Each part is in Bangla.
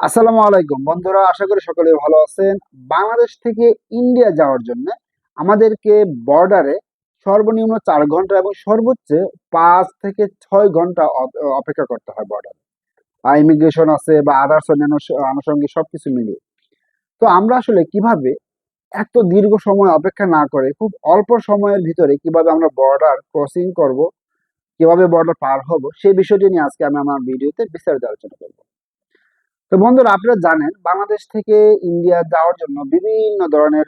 আসসালামু আলাইকুম। বন্ধুরা, আশা করি সকলে ভালো আছেন। বাংলাদেশ থেকে ইন্ডিয়া যাওয়ার জন্য আমাদেরকে বর্ডারে সর্বনিম্ন চার ঘণ্টা এবং সর্বোচ্চ পাঁচ থেকে ছয় ঘণ্টা অপেক্ষা করতে হয় বর্ডারে ইমিগ্রেশন আছে বা আদার্স অন্যান্য আনুষঙ্গিক সবকিছু মিলিয়ে। তো আমরা আসলে কীভাবে এত দীর্ঘ সময় অপেক্ষা না করে, খুব অল্প সময়ের ভিতরে কীভাবে আমরা বর্ডার ক্রসিং করব, কীভাবে বর্ডার পার হব সেই বিষয়টি নিয়ে আজকে আমি আমার ভিডিওতে বিস্তারিত আলোচনা করব। তো বন্ধুরা, আপনারা জানেন বাংলাদেশ থেকে ইন্ডিয়া যাওয়ার জন্য বিভিন্ন ধরনের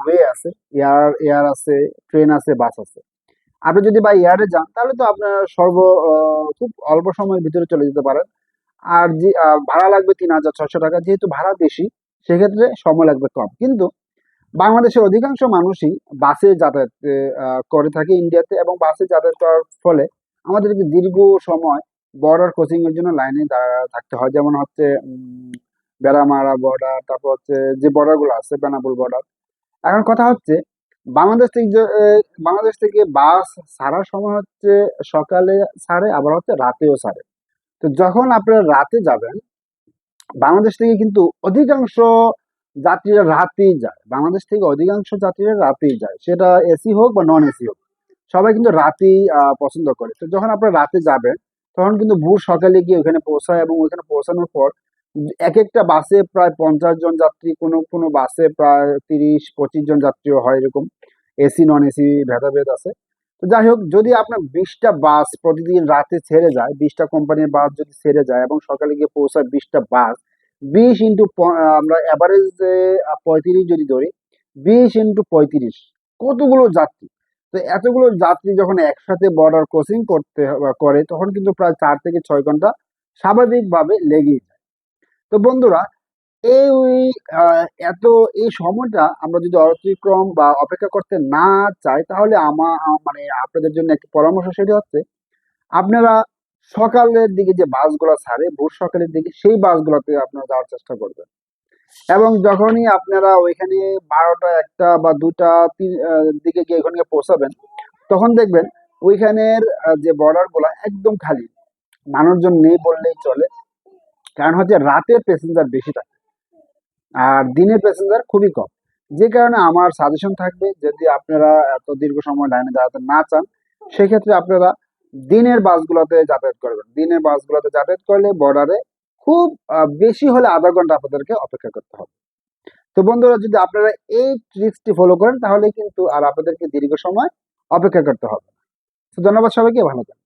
ওয়ে আছে। এয়ার এয়ার আছে, ট্রেন আছে, বাস আছে। আপনি যদি বা এয়ারে যান, তাহলে তো আপনার সর্ব খুব অল্প সময়ের ভিতরে চলে যেতে পারেন। আর যে ভাড়া লাগবে তিন হাজার ছশো টাকা, যেহেতু ভাড়া বেশি, সেক্ষেত্রে সময় লাগবে কম। কিন্তু বাংলাদেশের অধিকাংশ মানুষই বাসে যাতায়াত করে থাকে ইন্ডিয়াতে এবং বাসে যাতায়াত করার ফলে আমাদেরকে দীর্ঘ সময় বর্ডার ক্রসিং এর জন্য লাইনে থাকতে হয়। যেমন হচ্ছে বেড়ামারা বর্ডার তারপর হচ্ছে যে বর্ডারগুলো আছে বেনাপুল বর্ডার এখন কথা হচ্ছে, বাংলাদেশ থেকে বাংলাদেশ থেকে বাস ছাড়ার সময় হচ্ছে সকালে ছাড়ে, আবার হচ্ছে রাতেও ছাড়ে। তো যখন আপনারা রাতে যাবেন, বাংলাদেশ থেকে কিন্তু অধিকাংশ যাত্রীরা রাতেই যায়। বাংলাদেশ থেকে অধিকাংশ যাত্রীরা রাতেই যায়। সেটা এসি হোক বা নন এসি হোক, সবাই কিন্তু রাতেই পছন্দ করে। তো যখন আপনারা রাতে যাবেন তখন কিন্তু ভোর সকালে গিয়ে ওখানে পৌঁছায় এবং ওখানে পৌঁছানোর পর এক একটা বাসে প্রায় পঞ্চাশ জন যাত্রী, কোনো কোনো বাসে প্রায় তিরিশ, পঁচিশ জন যাত্রীও হয় এরকম। এসি নন এসি ভেদাভেদ আছে। তো যাই হোক, যদি আপনার বিশটা বাস প্রতিদিন রাতে ছেড়ে যায়, বিশটা কোম্পানির বাস যদি ছেড়ে যায় এবং সকালে গিয়ে পৌঁছায় বিশটা বাস, বিশ ইন্টু আমরা অ্যাভারেজ পঁয়ত্রিশ যদি ধরি, বিশ ইন্টু পঁয়ত্রিশ, কতগুলো যাত্রী? তো এতগুলো যাত্রী যখন একসাথে বর্ডার ক্রসিং করতে করে তখন কিন্তু প্রায় চার থেকে ছয় ঘণ্টা স্বাভাবিকভাবে লেগেই যায়। তো বন্ধুরা এই ওই, এত এই সময়টা আমরা যদি অতিক্রম বা অপেক্ষা করতে না চাই তাহলে আমার মানে আপনাদের জন্য একটি পরামর্শ সেটি হচ্ছে আপনারা সকালের দিকে যে বাসগুলো ছাড়ে ভোর সকালের দিকে সেই বাসগুলোতে আপনারা যাওয়ার চেষ্টা করবেন। এবং যখনই আপনারা ওইখানে বারোটা, একটা বা দুটা দিকে গিয়ে ওখানে পৌঁছাবেন, তখন দেখবেন ওইখানের যে বর্ডারগুলা একদম খালি। মানুষজন নেই বললেই চলে। কারণ হচ্ছে রাতে প্যাসেঞ্জার বেশি থাকে। আর দিনের প্যাসেঞ্জার খুবই কম। যে কারণে আমার সাজেশন থাকবে, যদি আপনারা এত দীর্ঘ সময় লাইনে দাঁড়াতে না চান, সেক্ষেত্রে আপনারা দিনের বাসগুলোতে যাতায়াত করবেন। দিনের বাসগুলোতে যাতায়াত করলে বর্ডারে খুব বেশি হলে আধা ঘণ্টা আপনাদেরকে অপেক্ষা করতে হবে। তো বন্ধুরা, যদি আপনারা এই ট্রিক্সটি ফলো করেন তাহলে কিন্তু আর আপনাদেরকে দীর্ঘ সময় অপেক্ষা করতে হবে। তো ধন্যবাদ সবাইকে, ভালো থাকবেন।